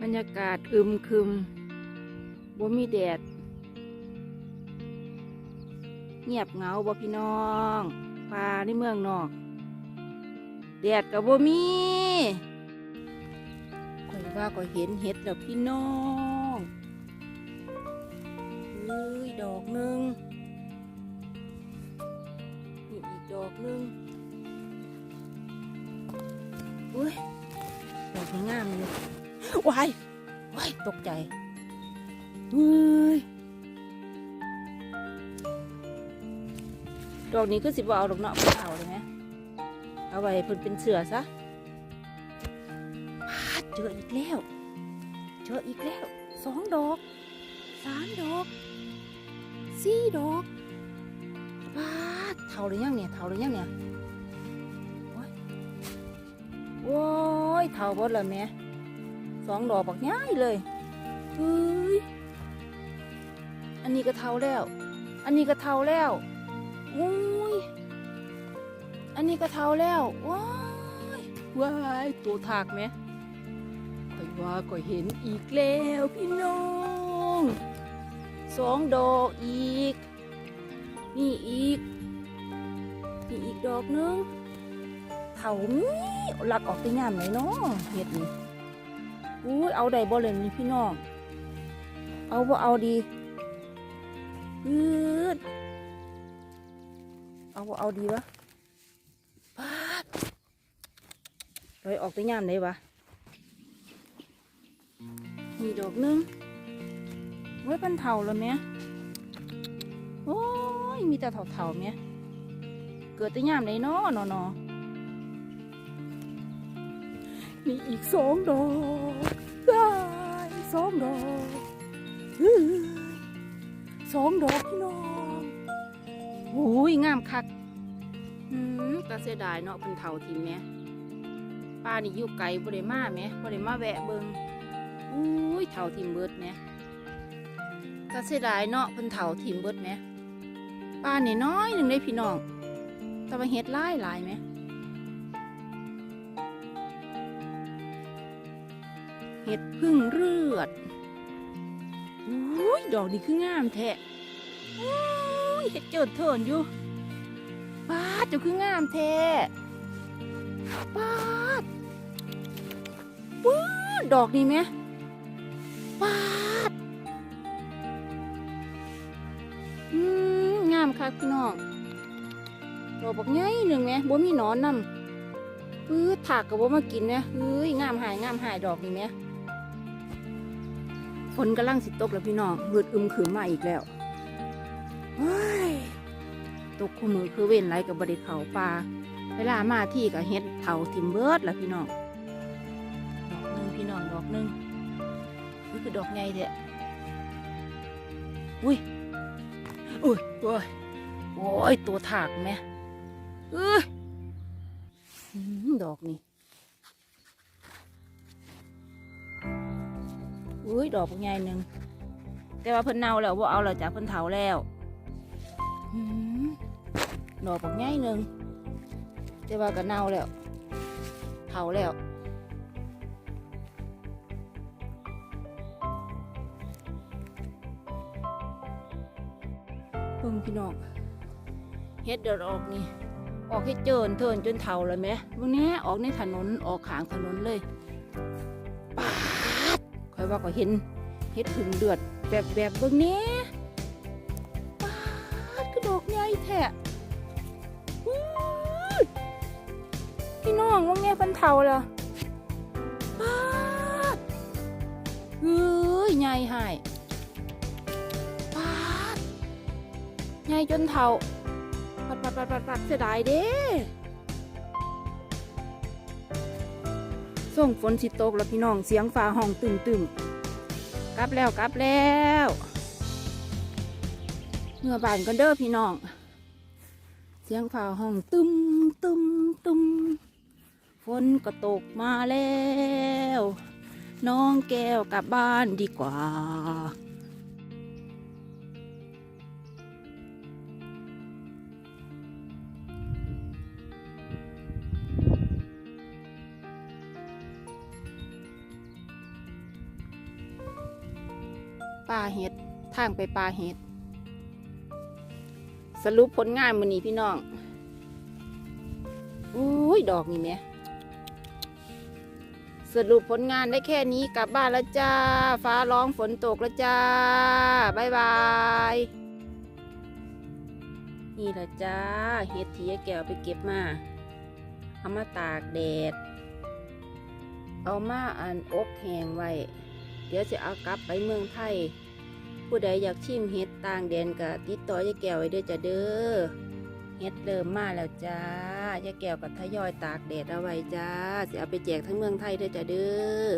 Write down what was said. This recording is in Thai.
บรรยากาศอึมครึมบ่มีแดด เงียบเหงาบ่พี่น้องป่าในเมืองนอก แดดกับบ่มีข่อยว่าก็เห็นเห็ดแล้วพี่น้องเอ้ยดอกหนึ่งนี่อีกดอกหนึ่งอุ้ยดอกงามเลย วายวายตกใจเฮ้ยดอกนี้ก็สิบเอาดอกเนาะบ่เอาเลยไหมเอาไว้เพิ่นเป็นเสือซะพาดเจออีกแล้ว เจออีกแล้วสองดอกสามดอกสี่ดอกพาดเท่าหรือยังเนี่ยเท่าหรือยังเนี่ยโอ้ยเท่าบดเลยแม่ สองดอกบักง่ายเลยเฮ้ยอันนี้ก็เท่าแล้ว อันนี้ก็เท่าแล้วอุ้ยอันนี้ก็เท่าแล้วว้ายว้ายตัวถากไหมข่อยว่าก็เห็นอีกแล้วพี่น้องสองดอกอีกนี่อีกนี่อีกดอกนึงเถามีหลักออกไปงามไหนเนาะเห็ดนี่ อุ้ยเอาได้บ่เลยนี่พี่น้อง เอาบ่เอาดีอืดเอาบ่เอาดีวะปาดลอยออกไปงามไหนวะมีดอกหนึงไว้เป็นเถาแล้วแม่โอ้ย มีแต่เถาๆแม่เกิดแต่ยามไหนเนาะเนาะเนา นี่อีกสองดอกได้สองดอกสองดอกพี่น้องโอ้ยงามคักอืมตาเสียดายเนาะเป็นเท่าทีมแม่ป้านี่อยู่ไกลบ่ได้มาแม่บ่ได้มาแวะเบิงอุ้ยเท่าทีมเบิดแม่ตาเสียดายเนาะเป็นเท่าทีมเบิดแม่ป้านี่น้อยหนึ่งได้พี่น้องแต่ว่าเฮ็ดหลายหลายแม่ เห็ดพึ่งเลือดอุ้ยดอกนี่คืองามแท้อุ้ยเห็ดเจิดเถินอยู่ป้าดเจ้าคืองามแท้ป้าดปื้ดดอกนี่ไหมป้าดอืมงามคักพี่น้องดอกบักใหญ่หนึ่งไหมบ่มีหนอนนำปื้ดถากกับบ่มากินเนี่ยเฮ้ยงามหายงามหายดอกนี่ไหม ฝนกำลังสิตกแล้วพี่น้องมืดอึมครึมมาอีกแล้วเฮ้ยตกคู่มือคือเว้นไรกับบริเขาปลาเวลามาที่กับเฮ็ดเถาทิมเบิร์ดแล้วพี่น้องดอกหนึ่งพี่น้องดอกหนึ่งนี่คือดอกไงเด้อุ้ยอุ้ยโอ้ยโอ้ยตัวถากแม่เอ้ยอื้อหือดอกนี่ อุ้ยดอกใหญ่หนึ่งแต่ว่าเพิ่นเน่าแล้วว่าเอาแล้วจากเพิ่นเถาแล้วดอกบักใหญ่หนึ่งแต่ว่าก็เน่าแล้วเถาแล้วเพิ่งพี่น้องเฮ็ดเดือดออกนี่ออกให้เจินเทินจนเถาเลยไหมวันนี้ออกในถนนออกขางถนนเลย ว่าก็เห็นเห็ดผึ่งเดือดแบบแบบเบิ่งนี้ปาดกระดอกใหญ่แท้พี่น้องว่าไงฟันเทาล่ะปาดเฮ้ยใหญ่หายปาดใหญ่จนเทาปัดปัดปัดปัดปัดเสียดายเด้ส่งฝนสิตกแล้วพี่น้องเสียงฟ้าห้องตึมตึม ลับแล้วกลับแล้วเมื่อบานกันเด้อพี่น้อง เสียงฝ่าห้องตึมตึมตึมฝนก็ตกมาแล้ว น้องแก้วกลับบ้านดีกว่า ป่าเห็ดทางไปป่าเห็ด สรุปผลงานมือนี้พี่น้องอุ้ยดอกนี่แหม่สรุปผลงานได้แค่นี้กลับบ้านแล้วจ้า ฟ้าร้องฝนตกแล้วจ้าบายบาย นี่แหละจ้า เห็ดที่ยายแก้วไปเก็บมา เอามาตากแดด เอามาอันอบแห้งไว้ เดี๋ยวจะเอากลับไปเมืองไทย ผู้ใดอยากชิมเห็ดต่างแดนก็ติดต่อยายแก้วไว้เด้อจ้าเด้อเห็ดเริ่มมาแล้วจ้ายายแก้วก็ทยอยตากแดดเอาไว้จ้าจะเอาไปแจกทั้งเมืองไทยเด้อจ้าเด้อ